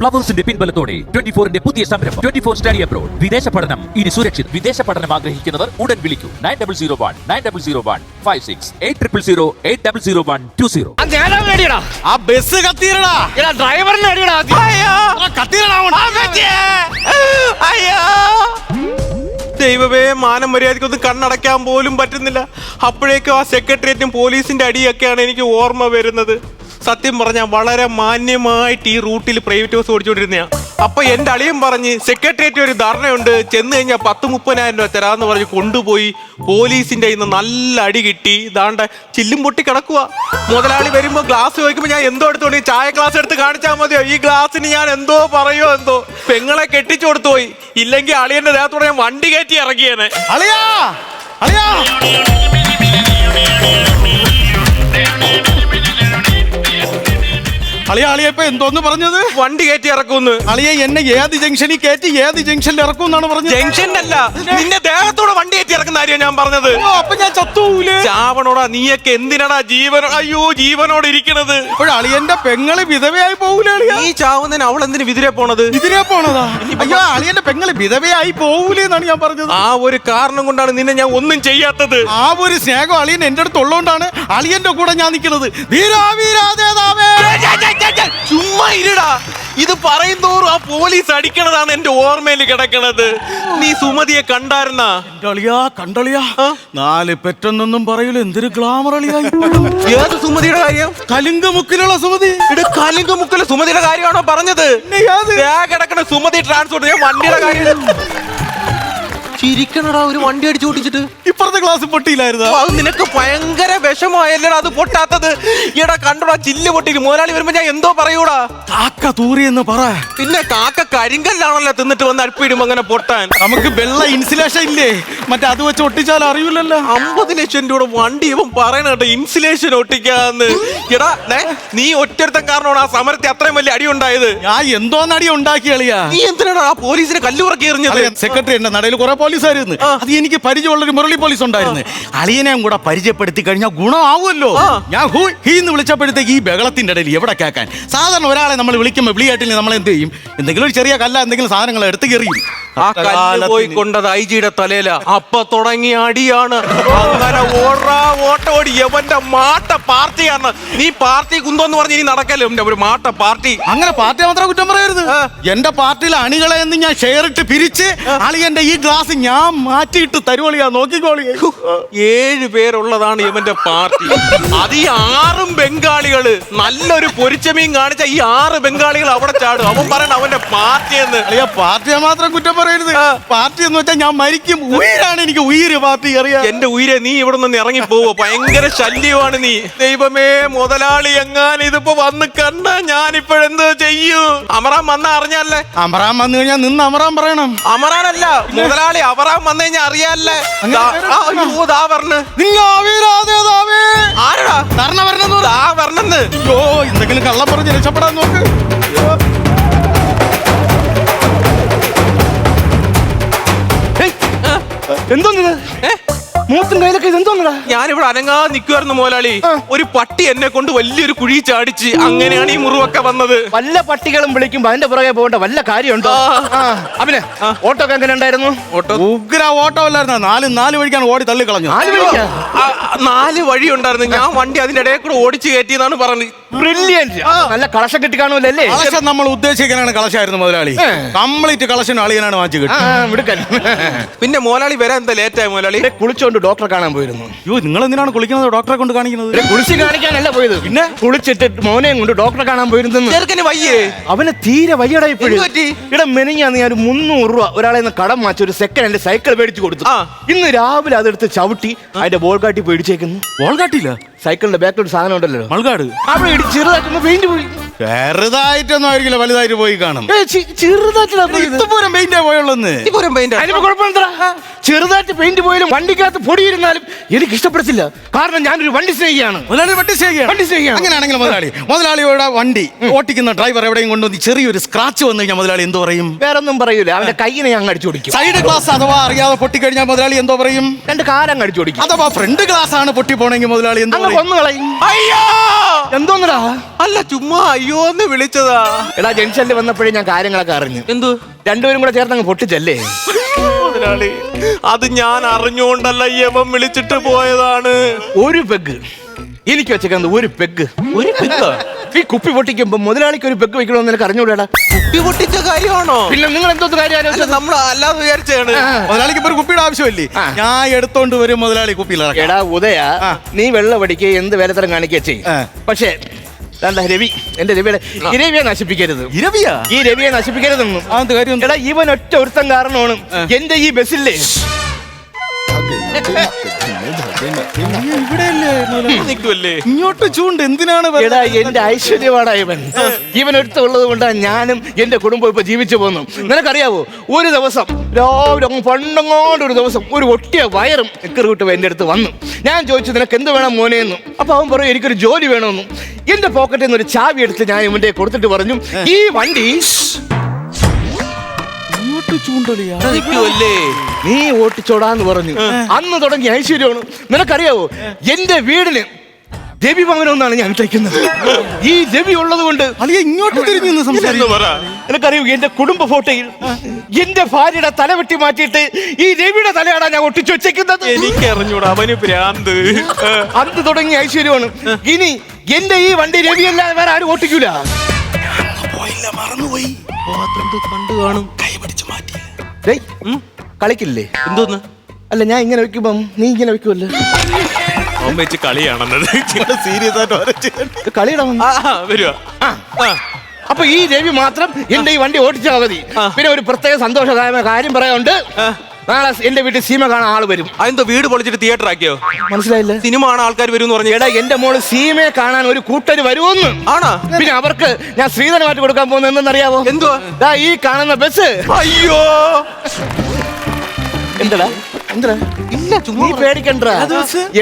പ്ലവേഴ്സിന്റെ പിൻബലത്തോടെ twenty ഫോറിന്റെ പുതിയ സംരംഭം. Twenty four study abroad. വിദേശ പഠനം. ഇനി സുരക്ഷിത്. വിദേശ പഠനം ആഗ്രഹിക്കുന്നവർ ഉടൻ വിളിക്കൂ. Nine double zero one nine double zero one five six eight triple zero eight double zero one two zero. ആ ബസ് കത്തിരടാ. എടാ ഡ്രൈവറിനെ അടിയടാ ആദ്യം. കത്തിരടാ അയ്യോ. ദൈവമേ മാനം മര്യാദയ്ക്കൊന്നും കണ്ണടയ്ക്കാൻ പോലും പറ്റുന്നില്ല. അപ്പോഴേക്കും ആ സെക്രട്ടേറിയറ്റും പോലീസിന്റെ അടിയൊക്കെയാണ് എനിക്ക് ഓർമ്മ വരുന്നത്. സത്യം പറഞ്ഞാൽ വളരെ മാന്യമായിട്ട് ഈ റൂട്ടിൽ പ്രൈവറ്റ് ബസ് ഓടിച്ചുകൊണ്ടിരുന്ന അപ്പൊ എന്റെ അളിയും പറഞ്ഞ് സെക്രട്ടേറിയറ്റ് ഒരു ധാരണയുണ്ട് ചെന്ന് കഴിഞ്ഞാൽ പത്ത് മുപ്പതിനായിരം രൂപ തരാന്ന് പറഞ്ഞ് കൊണ്ടുപോയി പോലീസിന്റെ ഇന്ന് നല്ല അടി കിട്ടി ദാണ്ട ചില്ലും പൊട്ടി കിടക്കുക മുതലാളി വരുമ്പോ ഗ്ലാസ് ചോദിക്കുമ്പോ ഞാൻ എന്തോ എടുത്തോണ്ട് ചായ ഗ്ലാസ് എടുത്ത് കാണിച്ചാൽ മതിയോ ഈ ഗ്ലാസ്സിന് ഞാൻ എന്തോ പറയോ എന്തോ പെങ്ങളെ കെട്ടിച്ചു കൊടുത്തു പോയി ഇല്ലെങ്കിൽ അളിയന്റെ ദേഹത്തോടെ ഞാൻ വണ്ടി കയറ്റി ഇറങ്ങിയേനെ അളിയാ അളിയാ അളിയ അളിയ ഇപ്പൊ എന്തോന്ന് പറഞ്ഞത്? വണ്ടി കയറ്റി ഇറക്കുമെന്ന്. അളിയെ എന്നെ ഏത് ജംഗ്ഷനിൽ കയറ്റി ഏത് ജംഗ്ഷനിൽ ഇറക്കും എന്നാണ് പറഞ്ഞത് ജംഗ്ഷനിലല്ല നിന്റെ ദേഹത്തോടെ വണ്ടി കയറ്റി ഇറക്കുന്ന കാര്യം ഞാൻ പറഞ്ഞത്. ഓ, അപ്പൊ ഞാൻ ചത്തൂലേ? ചാവണോടാ നീയൊക്കെ എന്തിനാടാ ജീവൻ അയ്യോ ജീവനോട് ഇരിക്കണത്? ഇപ്പോൾ അളിയന്റെ പെങ്ങൾ വിധവയായി പോകൂലേ അളിയ? നീ ചാവുന്നതിന് അവൾ എന്തിനു വിതിരെ പോണത്? ഇതിനെ പോണതാ? അയ്യോ അളിയന്റെ പെങ്ങൾ വിധവയായി പോകൂലേ എന്നാണ് ഞാൻ പറഞ്ഞത്. ആ ഒരു കാരണം കൊണ്ടാണ് നിന്നെ ഞാൻ ഒന്നും ചെയ്യാത്തത്. ആ ഒരു സ്നേഹം അളിയൻ എന്റെ അടുത്ത് ഉള്ളതുകൊണ്ടാണ് അളിയന്റെ കൂടെ ഞാൻ നിൽക്കുന്നത് വീരാ വീരാ നേതാവേ ചുമ്മാ ഇരുടാ. ഇത് പറയും തോറും ആ പോലീസ് അടിക്കണതാണ് എന്റെ ഓർമ്മയിൽ കിടക്കണത്. നീ സുമതിയെ കണ്ടായിരുന്നാ? കണ്ടളിയാ കണ്ടളിയാ. നാല് പെറ്റെന്നൊന്നും പറയൂല എന്തൊരു ഗ്ലാമർ ഏത് സുമതിയുടെ കാര്യം? കലിംഗമുക്കിലുള്ള സുമതി. ഇത് കലിംഗ സുമതിയുടെ കാര്യമാണോ പറഞ്ഞത്? കിടക്കണ സുമതി ട്രാൻസ്പോർട്ട് ഞാൻ വണ്ടിയുടെ കാര്യം. ചിരിക്കണടാ ഒരു വണ്ടി അടിച്ചു ഓടിച്ചിട്ട്. ഇപ്പുറത്തെ ക്ലാസ് പൊട്ടിയില്ലായിരുന്നു? അത് നിനക്ക് ഭയങ്കര വിഷമമായല്ലടാ അത് പൊട്ടാത്തത്. ഈടാ കണ്ടോടാ ചില്ല് പൊട്ടിയിട്ട് മോനാളി വരുമ്പോ ഞാൻ എന്തോ പറയൂടാ. കാക്ക തൂറി എന്ന് പറ. പിന്നെ കാക്ക കരിങ്കല്ലാണല്ലോ തിന്നിട്ട് വന്ന് അടുപ്പിടുമ്പോ അങ്ങനെ പൊട്ടാൻ. നമുക്ക് വെള്ള ഇൻസുലേഷൻ ഇല്ലേ? മറ്റേ അത് വെച്ച് ഒട്ടിച്ചാൽ അറിയില്ലല്ലോ. അമ്പത് ലക്ഷം രൂപ വണ്ടി ഇവൻ പറയണ കേട്ടോ ഇൻസുലേഷൻ ഒട്ടിക്കാന്ന്. എടാ നീ ഒറ്റ കാരണമാണ് ആ സമരത്തിൽ അത്രയും വലിയ അടി ഉണ്ടായത്. ഞാൻ എന്തോന്നടി ഉണ്ടാക്കി അളിയാ നീ എന്തിനാണ് ആ പോലീസിനെ കല്ലുറക്കി എറിഞ്ഞത്? സെക്രട്ടറി എന്റെ നടയിൽ കുറെ പോലീസുകാരുന്ന് അത് എനിക്ക് പരിചയമുള്ള ഒരു മുരളി പോലീസ് ഉണ്ടായിരുന്നു അളിയനെയും കൂടെ പരിചയപ്പെടുത്തി കഴിഞ്ഞാൽ ഗുണമാവുമല്ലോ. ഞാൻ ഹൂ ഹീ എന്ന് വിളിച്ചപ്പോഴത്തേക്ക് ഈ ബഹളത്തിന്റെ ഇടയിൽ എവിടെ കേൾക്കാൻ? സാധാരണ ഒരാളെ നമ്മൾ വിളിക്കുമ്പോൾ വിളിയായിട്ടില്ല നമ്മൾ എന്ത് ചെയ്യും? എന്തെങ്കിലും ഒരു ചെറിയ കല്ല എന്തെങ്കിലും സാധനങ്ങൾ എടുത്ത് കെറിയും ആ കല്ല് പോയി കൊണ്ടത് ഐ ജിയുടെ തലയില. അപ്പൊ തുടങ്ങിയ അടിയാണ്. അങ്ങനെ ഓടാ ഓട്ട ഓടി യവന്റെ മാട്ട പാർട്ടിയാണ്. നീ പാർട്ടി കുന്തോന്ന് പറഞ്ഞ് ഇനി നടക്കല്ലേ? ഒരു മാട്ട പാർട്ടി. അങ്ങനെ പാർട്ടി മാത്രം കുറ്റം പറയരുത്. എന്റെ പാർട്ടിയിലെ അണികളെ എന്ന് ഞാൻ ഷെയർ ഇട്ട് പിരിച്ച് അളിയന്റെ ഈ ഗ്ലാസ് ഞാൻ മാറ്റിയിട്ട് തരുവളിയാ നോക്കിക്കോളി ഏഴ് പേരുള്ളതാണ് ഇവന്റെ പാർട്ടി. അത് ഈ ആറും ബംഗാളികൾ നല്ലൊരു പൊരിച്ചമീൻ കാണിച്ച ഈ ആറ് ബംഗാളികൾ അവിടെ ചാടും. അവൻ പറയണ അവന്റെ പാർട്ടി എന്ന് പാർട്ടിയെ മാത്രം കുറ്റം പറയരുത്. പാർട്ടി എന്ന് വെച്ചാൽ ഞാൻ മരിക്കും. ഉയരാണ് എനിക്ക് ഉയര് പാർട്ടി അറിയാം എന്റെ ഉയരെ നീ ഇവിടെ നിന്ന് ഇറങ്ങി പോവോ? ഭയങ്കര ശല്യമാണ് നീ. ദൈവമേ മുതലാളി എങ്ങാൻ ഇതിപ്പോ വന്ന് കണ്ട ഞാനിപ്പോഴെന്ത് ചെയ്യൂ? അമറാൻ വന്ന അറിഞ്ഞല്ലേ അമറാൻ വന്നു കഴിഞ്ഞാൽ നിന്ന് അമറാൻ പറയണം. അമറാനല്ല മുതലാളി അമറാൻ വന്നു കഴിഞ്ഞാൽ അറിയാല്ലേ പറഞ്ഞ്. ആരടാ. ദാ എന്തെങ്കിലും കള്ളം പറഞ്ഞ് രക്ഷപ്പെടാൻ നോക്ക്. എന്തോന്നിത്? മൂത്തും കയ്യിലൊക്കെ ഇത് എന്തോന്നടാ ഞാനിവിടെ അനങ്ങാതെ നിൽക്കുമായിരുന്നു മുതലാളി ഒരു പട്ടി എന്നെ കൊണ്ട് വലിയൊരു കുഴി ചാടിച്ച് അങ്ങനെയാണ് ഈ മുറിവൊക്കെ വന്നത്. വല്ല പട്ടികളും വിളിക്കുമ്പോ അതിന്റെ പുറകെ പോകേണ്ട വല്ല കാര്യമുണ്ടോ. അവനെ ഓട്ടോ ഒക്കെ എങ്ങനെ ഉണ്ടായിരുന്നു? ഓട്ടോ ഉഗ്ര ഓട്ടോ അല്ലായിരുന്നു? നാല് നാല് വഴിക്കാണ് ഓടി തള്ളി കളഞ്ഞു നാല് വഴി ഉണ്ടായിരുന്നു ഞാൻ വണ്ടി അതിന്റെ ഇടയിൽ കൂടെ ഓടിച്ചു കയറ്റിയെന്നാണ് പറഞ്ഞത്. ബ്രില്യന്റ് നല്ല കളശം കിട്ടി കാണുമല്ലേ കളശം നമ്മൾ ഉദ്ദേശിക്കാനാണ് കളശായിരുന്നു മുതലാളി. കംപ്ലീറ്റ് കളശനും അളിയനാണ് വാങ്ങിച്ചു കിട്ടുന്നത് പിന്നെ മോലാളി വരാൻ എന്താ ലേറ്റ് ആയി മോലാളി? ഇവിടെ കുളിച്ചോണ്ട് ഡോക്ടറെ കാണാൻ പോയിരുന്നു. അയ്യോ നിങ്ങൾ എന്തിനാണ് കുളിക്കുന്നത്? ഡോക്ടറെ കൊണ്ട് കാണിക്കുന്നത്? കുളിച്ച് കാണിക്കാനല്ല പോയത്. പിന്നെ? കുളിച്ചിട്ട് മോനെയും കൊണ്ട് ഡോക്ടറെ കാണാൻ പോയിരുന്നു ചെറുക്കന് വയ്യേ? അവന് തീരെ വയ്യടാ ഇപ്പോഴും? ഇവിടെ മെനിഞ്ഞാന്ന് ഞാൻ ഒരു മുന്നൂറ് രൂപ ഒരാളെ നിന്ന് കടം മാറ്റി ഒരു സെക്കൻഡ് എന്റെ സൈക്കിൾ മേടിച്ചു കൊടുത്തു. ഇന്ന് രാവിലെ അതെടുത്ത് ചവിട്ടി അതിന്റെ ബോൾ കാട്ടി പേടിച്ചേക്കുന്നു. ബോൾ കാട്ടിയില്ല? സൈക്കിളിന്റെ ബാക്കിൽ ഒരു സാധനം ഉണ്ടല്ലോ. മൾകാട് അവിടെ ഇടി ചെറുതായിട്ടൊന്ന് പെയിന്റ് പോയി. ചെറുതായിട്ടൊന്നും ആയിരിക്കില്ല വലുതായിട്ട് പോയി കാണും. ഏയ് ചി- ചെറുതായിട്ടാ പോയത്. പെയിന്റേ പോയുള്ളന്ന്. ഇപ്പോഴും പെയിന്റ്? അതിനിപ്പോ കുഴപ്പമെന്താ ചെറുതായിട്ട് പെയിന്റ് പോയാലും വണ്ടിക്കകത്ത് പൊടിയിരുന്നാലും എനിക്ക് ഇഷ്ടപ്പെടത്തില്ല. കാരണം ഞാനൊരു വണ്ടി സ്നേഹിയാണ്. മുതലാളി വണ്ടി ചെയ്യുകയാണ് വണ്ടി സ്നേഹിയാണ്. അങ്ങനെയാണെങ്കിൽ മുതലാളി മുതലാളിയുടെ വണ്ടി ഓട്ടിക്കുന്ന ഡ്രൈവർ എവിടെയും കൊണ്ടുവന്ന് ചെറിയൊരു സ്ക്രാച്ച് വന്നു കഴിഞ്ഞാൽ മുതലാളി എന്തോ പറയും? വേറൊന്നും പറയൂല. അവന്റെ കൈയിനെ ഞാൻ അടിച്ചു കൊടുക്കും സൈഡ് ഗ്ലാസ് അഥവാ അറിയാതെ പൊട്ടിക്കഴിഞ്ഞാൽ മുതലാളി എന്തോ പറയും? രണ്ട് കാലം അടിച്ചു കൊടുക്കും അഥവാ ഫ്രണ്ട് ഗ്ലാസ് ആണ് പൊട്ടി പോണെങ്കിൽ മുതലാളി എന്തോ അങ്ങ് പറയും? കൊന്നു കളയും അയ്യോ! എന്തോന്ന് എന്താടാ അല്ല ചുമ്മാ അയ്യോ എന്ന് വിളിച്ചതാ. എടാ ജംഗ്ഷനിൽ വന്നപ്പോഴേ ഞാൻ കാര്യങ്ങളൊക്കെ അറിഞ്ഞു. എന്തു? രണ്ടുപേരും കൂടെ ചേർന്ന് അങ്ങ് പൊട്ടിച്ചല്ലേ? മുതലാളി അത് ഞാൻ അറിഞ്ഞുകൊണ്ടല്ല യവൻ വിളിച്ചിട്ട് പോയതാണ്. ഒരു പെഗ് എനിക്ക് വെച്ചേക്കുന്നത് ഒരു പെഗ് ഒരു പെഗ് ഈ കുപ്പി പൊട്ടിക്കുമ്പോ മുതലാളിക്ക് ഒരു പെഗ് വെക്കണമെന്ന് നിനക്ക് അറിഞ്ഞൂടാ കുപ്പി പൊട്ടിച്ച കാര്യമാണോ? പിന്നെ നിങ്ങൾ എന്തോ കാര്യം? നമ്മൾ അല്ലാതെ വിചാരിച്ചാണ് മുതലാളിക്ക് ഇപ്പൊ കുപ്പിയുടെ ആവശ്യമില്ലേ? ഞാൻ എടുത്തോണ്ട് വരും മുതലാളി കുപ്പിയിൽ എടാ ഉദയ നീ വെള്ളം അടിക്കുക എന്ത് വേലത്തരം കാണിക്കുക ചെയ്യും. പക്ഷേ ദാണ്ടാ രവി? എന്റെ രവിയുടെ ഈ രവിയെ നശിപ്പിക്കരുത്. ഇരവിയാ? ഈ രവിയെ നശിപ്പിക്കരുതെന്നും. ആ എന്ത് കാര്യം? എടാ ഇവൻ ഒറ്റ ഒരുത്തം കാരണമാണ് എന്റെ ഈ ബസ്സില്ലേ? നിൽക്കുമല്ലേ ഇങ്ങോട്ട് ചൂണ്ട് എന്തിനാണ് എടാ എന്റെ ഐശ്വര്യമാണ് ഇവൻ ഇവൻ എടുത്തുള്ളത് കൊണ്ടാണ് ഞാനും എന്റെ കുടുംബം ഇപ്പൊ ജീവിച്ചു പോകുന്നു നിനക്കറിയാവോ? ഒരു ദിവസം രാവിലെ പണ്ടങ്ങാണ്ട് ഒരു ദിവസം ഒരു ഒട്ടിയ വയറും നിക്കറ് വിട്ട് എന്റെ അടുത്ത് വന്നു. ഞാൻ ചോദിച്ചു നിനക്ക് എന്ത് വേണം മോനെ എന്ന് അപ്പൊ അവൻ പറയും എനിക്കൊരു ജോലി വേണമെന്നും. എന്റെ പോക്കറ്റിൽ നിന്ന് ഒരു ചാവി എടുത്ത് ഞാൻ ഇവന്റെ കൊടുത്തിട്ട് പറഞ്ഞു ഈ വണ്ടി ഇങ്ങോട്ട് ചൂണ്ടളിയാ നിൽക്കുമല്ലേ നീ ഓട്ടിച്ചോടാന്ന് പറഞ്ഞു. അന്ന് തുടങ്ങി ഐശ്വര്യമാണ്. നിനക്കറിയാവോ? എന്റെ വീടിന് രവി ഭവനമെന്നാണ് ഞാൻ തയ്ക്കുന്നത് ഈ ദേവി ഉള്ളത് കൊണ്ട് അളിയ ഇങ്ങോട്ട് തിരിഞ്ഞു നിന്ന് നിനക്കറിയൂ എന്റെ കുടുംബ ഫോട്ടോയിൽ എന്റെ ഭാര്യയുടെ തല വെട്ടി മാറ്റിയിട്ട് ഈ രവിയുടെ തലയാണ് ഞാൻ ഒട്ടിച്ചു വെച്ചേക്കുന്നത്. എനിക്ക് അറിഞ്ഞൂടാ അവന് ഭ്രാന്ത്. അന്ന് തുടങ്ങി ഐശ്വര്യമാണ്. ഇനി എന്റെ ഈ വണ്ടി രവിയല്ലാതെ വേറെ ആരും ഓട്ടിക്കൂല. മറന്നുപോയി. കണ്ടു കാണും. ഡേയ്, കളിക്കില്ലേ? എന്തോന്ന്? അല്ല ഞാൻ ഇങ്ങനെ വെക്കുമ്പം നീ ഇങ്ങനെ വെക്കുമല്ലോ അവൻ വെച്ച് കളിയാണെന്നത് സീരിയസ് ആയിട്ട് വരച്ച്. ആ, വരുവാ. അപ്പൊ ഈ രവി മാത്രം എന്റെ ഈ വണ്ടി ഓടിച്ചാൽ മതി. പിന്നെ ഒരു പ്രത്യേക സന്തോഷകരമായ കാര്യം പറയാനുണ്ട്. നാളെ എന്റെ വീട്ടിൽ സീമ കാണാൻ ആൾ വരും. അതെന്താ വീട് പൊളിച്ചിട്ട് തിയേറ്റർ ആക്കിയോ? മനസ്സിലായില്ല. സിനിമ ആണ് ആൾക്കാർ വരും എന്ന് പറഞ്ഞു എടാ എന്റെ മോൾ സീമയെ കാണാൻ ഒരു കൂട്ടര് വരുമെന്ന്. ആണോ? പിന്നെ അവർക്ക് ഞാൻ ശ്രീധനമായിട്ട് കൊടുക്കാൻ പോകുന്നത് എന്തെന്നറിയാവോ? എന്തുവാ? ദാ ഈ കാണുന്ന ബസ്. അയ്യോ! എന്താ എന്തടാ? ഇല്ല ചുമ്മാ നീ പേടിക്കണ്ട.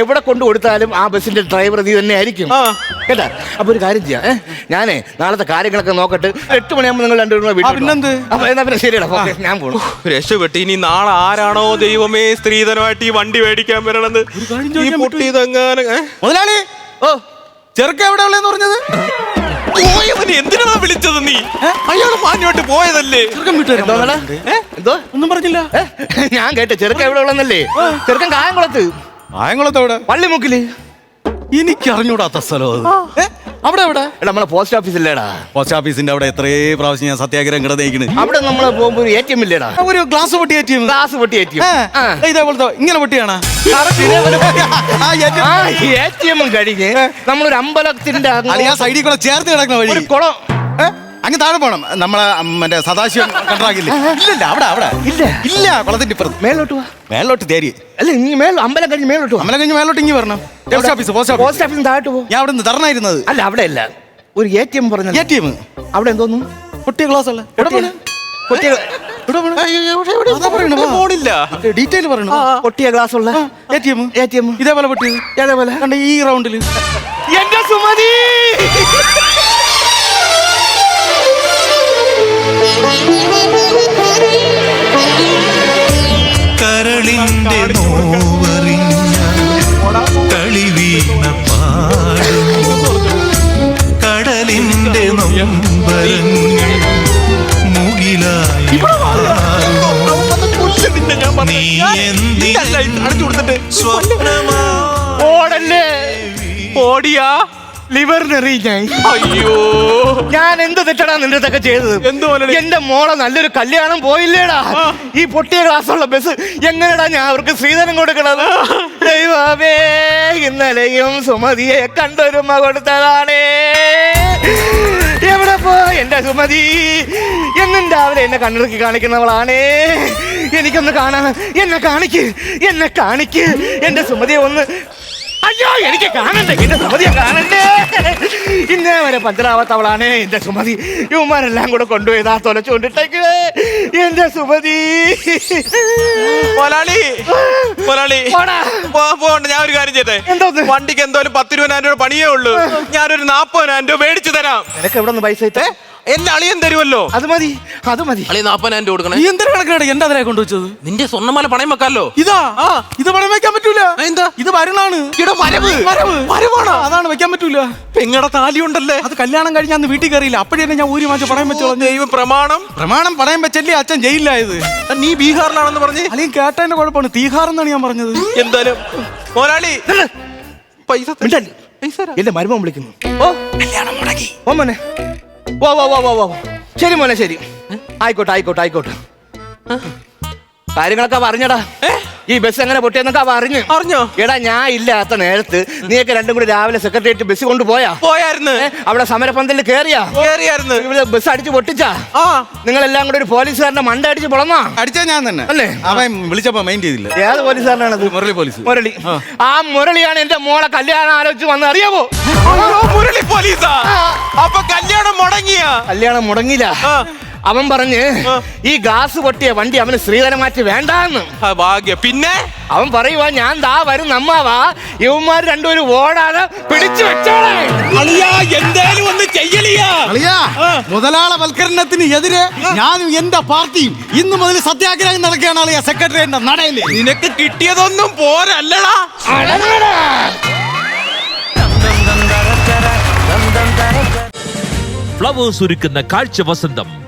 എവിടെ കൊണ്ടു കൊടുത്താലും ആ ബസ്സിന്റെ ഡ്രൈവർ നീ തന്നെ ആയിരിക്കും. കേട്ടാ? അപ്പൊ ഒരു കാര്യം ചെയ്യാം? ഞാനേ നാളത്തെ കാര്യങ്ങളൊക്കെ നോക്കട്ടെ എട്ട് മണിയാകുമ്പോൾ നിങ്ങൾ രണ്ടുപേരും വീട്ടിൽ ശരിയടാ ഞാൻ പോണു. രക്ഷപ്പെട്ട്. ഇനി നാളെ ആരാണോ ദൈവമേ സ്ത്രീധനമായിട്ട് ഈ വണ്ടി മേടിക്കാൻ വരണത്? മുതലാളി! ഓ ചെറുക്ക എവിടെ ഉള്ളതെന്ന് പറഞ്ഞത്? പോയവന് എന്തിനാ വിളിച്ചത് നീ? അയാൾ മാഞ്ഞോട്ട് പോയതല്ലേ? എന്തോ? ഒന്നും പറഞ്ഞില്ല. ഞാൻ കേട്ടെ ചെറുക്കൻ എവിടെ ഉള്ളന്നല്ലേ? ചെറുക്കൻ കായംകുളത്ത്. കായംകുളത്തോടെ പള്ളിമുക്കിൽ എനിക്കറിഞ്ഞൂടാത്ത സ്ഥലം? അവിടെ എവിടെ? എടാ നമ്മളെ പോസ്റ്റ് ഓഫീസില്ലേടാ പോസ്റ്റ് ഓഫീസിന്റെ അവിടെ എത്രേ പ്രാവശ്യം ഞാൻ സത്യാഗ്രഹം കിടന്നേക്കണ്. അവിടെ നമ്മളെ പോകുമ്പോ ഒരു എ ടി എം ഇല്ലേടാ. ഒരു ഗ്ലാസ് പൊട്ടി എ ടി എം ഗ്ലാസ് പൊട്ടി എ ടി എം ഇതേപോലത്തെ ഇങ്ങനെ പൊട്ടിയാണ്. ആ എ ടി എം കഴിഞ്ഞ് നമ്മളൊരു അമ്പലത്തിന്റെ സൈഡിൽ കൂടെ ചേർത്ത് കിടക്കുന്ന വഴി. ഒരു കുളം? അങ്ങ് താഴെ പോണം. നമ്മളെ മറ്റേ സദാശിവം കണ്ടാകില്ല ഇല്ലല്ല അവിടെ അവിടെ. ഇല്ല. ഇല്ല കുളത്തിന്റെ ഇപ്പുറത്ത്. മേലോട്ട് വാ. മേലോട്ട് തേരി അല്ല ഇനി മേൽ അമ്പലം കഴിഞ്ഞ് മേലോട്ട് വാ. അമ്മലെ കഴിഞ്ഞ് മേലോട്ട് ഇങ്ങി വരണം. Post office post office post ഓഫീസിന് താഴോട്ട് പോ. ഞാൻ അവിടെ നിന്ന് തരണമായിരുന്നത് അല്ല അവിടെ അല്ല. ഒരു എ ടി എം പറഞ്ഞു എ ടി എം അവിടെ എന്തോന്നു? പൊട്ടിയ ഗ്ലാസ് അല്ല? എവിടെ പോണ്? പൊട്ടിയ എവിടെ പോണ്? അതാ പറയണു, വാ. പോണില്ല? ഡീറ്റെയിൽ പറയണു പൊട്ടിയ ഗ്ലാസ് ഉള്ള. A T M A T M ഇതേപോലെ പൊട്ടിയത്? അതേപോലെ കണ്ട ഈ റൗണ്ടിൽ എന്റെ സുമതി! കരളിന്റെ നോവറിഞ്ഞ കളിവീണ പാടും. കടലിന്റെ നൊമ്പരങ്ങൾ മുകിലായി. നീ എന്തിനും സ്വപ്നമാ ഓടല്ലേ ഓടിയാ. ലിവറിനെറിയാൻ അയ്യോ. ഞാൻ എന്ത് തെറ്റടാ നിന്റെ അടുത്തൊക്കെ ചെയ്തത്? എന്ത് മുതലാളി? എന്റെ മോളെ നല്ലൊരു കല്യാണം പോയില്ലേടാ. ഈ പൊട്ടിയ ഗ്ലാസ്സുള്ള ബസ് എങ്ങനെടാ ഞാൻ അവർക്ക് ശ്രീധനം കൊടുക്കണത്? ദൈവമേ ഇന്നലെയും സുമതിയെ കണ്ടൊരു കൊടുത്തതാണേ. എവിടെ പോ എന്റെ സുമതി? എന്നും രാവിലെ എന്നെ കണ്ണിറക്കി കാണിക്കുന്നവളാണേ. എനിക്കൊന്ന് കാണാ. എന്നെ കാണിക്ക്. എന്നെ കാണിക്ക്. എന്റെ സുമതിയെ ഒന്ന് അയ്യോ എനിക്ക് കാണണ്ട എന്റെ സുമതിയെ കാണണ്ടേ? ഇന്നേ വരെ പഞ്ചറാവാത്തവളാണ് എന്റെ സുമതി. ഇവന്മാരെല്ലാം കൂടെ കൊണ്ടുപോയതാ തൊലച്ചുകൊണ്ടിട്ടേക്ക്. എന്റെ സുമതി. പൊലാളി പൊലാളി പോകണ്ട ഞാൻ ഒരു കാര്യം ചെയ്തേ എന്തോന്ന്? വണ്ടിക്ക് എന്തോലും പത്തിരുപതിനായിരം രൂപ പണിയേ ഉള്ളൂ. ഞാനൊരു നാപ്പതിനായിരം രൂപ മേടിച്ചു തരാം. നിനക്ക് എവിടെ നിന്ന് പൈസ ഇട്ടേ എന്റെ അളിയൻ തരുമല്ലോ അത് മതി അത് മതി. അളി നാപ്പതിനായിരം രൂപ കൊടുക്കണേ. നീ എന്തൊരു കണക്കാണ് എന്റെ അതിലെ കൊണ്ടുവച്ചത് നിന്റെ സ്വർണമാല പണയം വെക്കാലോ? ഇതാ ആ ഇത് പണയം വെക്കാൻ പറ്റൂല. എന്താ? ഇത് വരണാണ് ഇവിടെ വരവാണോ അതാണ് വെക്കാൻ പറ്റൂല. പെങ്ങടെ താലി ഉണ്ടല്ലേ? അത് കല്യാണം കഴിഞ്ഞ അന്ന് വീട്ടിൽ കയറിയില്ല. അപ്പോഴേ ഞാൻ ഊരി മാറ്റി പണയം വെച്ചോ ദൈവം പ്രമാണം. പ്രമാണം പണയം വെച്ചല്ലേ അച്ഛൻ ജയിലിലായത്. നീ ബീഹാറിലാണെന്ന് പറഞ്ഞ്? അല്ലെങ്കിൽ കേട്ടതിന്റെ കുഴപ്പമാണ്. തീഹാർ എന്നാണ് ഞാൻ പറഞ്ഞത്. എന്തായാലും മോനാളി പൈസ പൈസ തരാം. എന്റെ മരുമോൻ വിളിക്കുന്നു. ഓ. കല്യാണം മുടങ്ങി ഓ മോനെ. ഓ ഓ ഓ ഓ ശരി മോനെ ശരി. ആയിക്കോട്ടെ ആയിക്കോട്ടെ ആയിക്കോട്ടെ. കാര്യങ്ങളൊക്കെ പറഞ്ഞടാ. ഈ ബസ് എങ്ങനെ പൊട്ടിയെന്നൊക്കെ അവ അറിഞ്ഞു. അറിഞ്ഞോ? എടാ ഞാൻ ഇല്ലാത്ത നേരത്ത് നീയൊക്കെ രണ്ടും കൂടി രാവിലെ സെക്രട്ടേറിയറ്റ് ബസ് കൊണ്ടുപോയാ പോയായിരുന്നു. അവിടെ സമരപന്തലിൽ കേറിയാ? കേറിയായിരുന്നു. ഇവിടെ ബസ് അടിച്ച് പൊട്ടിച്ചാ? ആ. നിങ്ങളെല്ലാം കൂടി ഒരു പോലീസുകാരന്റെ മണ്ട അടിച്ച് പൊളന്നാ? അടിച്ചാ ഞാൻ തന്നെ. അല്ലേ? അവൻ വിളിച്ചപ്പോ മൈൻഡ് ചെയ്തില്ല. ഏത് പോലീസുകാരനാണത് മുരളി പോലീസ്. മുരളി. ആ. മുരളിയാണ് എന്റെ മോളെ കല്യാണം ആലോചിച്ച് വന്ന് അറിയാവോ? അയ്യോ, മുരളി പോലീസാ. അപ്പൊ കല്യാണം മുടങ്ങിയാ? കല്യാണം മുടങ്ങില്ല അവൻ പറഞ്ഞ് ഈ ഗ്ലാസ് പൊട്ടിയ വണ്ടി അവന് ശ്രീധരൻ മാറ്റി വേണ്ടെന്ന്. ഭാഗ്യ. പിന്നെ? അവൻ പറയുവാ ഞാൻ ദാ വരും നമ്മാവാ. ഇവന്മാര് രണ്ടുപേരും ഓടാതെ പിടിച്ചു വെച്ചോളെ. എന്തേലും ഒന്ന് ചെയ്യലിയാ. അളിയാ മുതലാളവൽക്കരണത്തിന് എതിരെ ഞാനും എന്റെ പാർട്ടിയും ഇന്ന് മുതൽ സത്യാഗ്രഹം നടക്കുകയാണ് അളിയ സെക്രട്ടറിയുടെ നടയിൽ. നിനക്ക് കിട്ടിയതൊന്നും പോരല്ലടാ. ഫ്ലവേഴ്സ് ഒരുക്കുന്ന കാഴ്ച വസന്തം.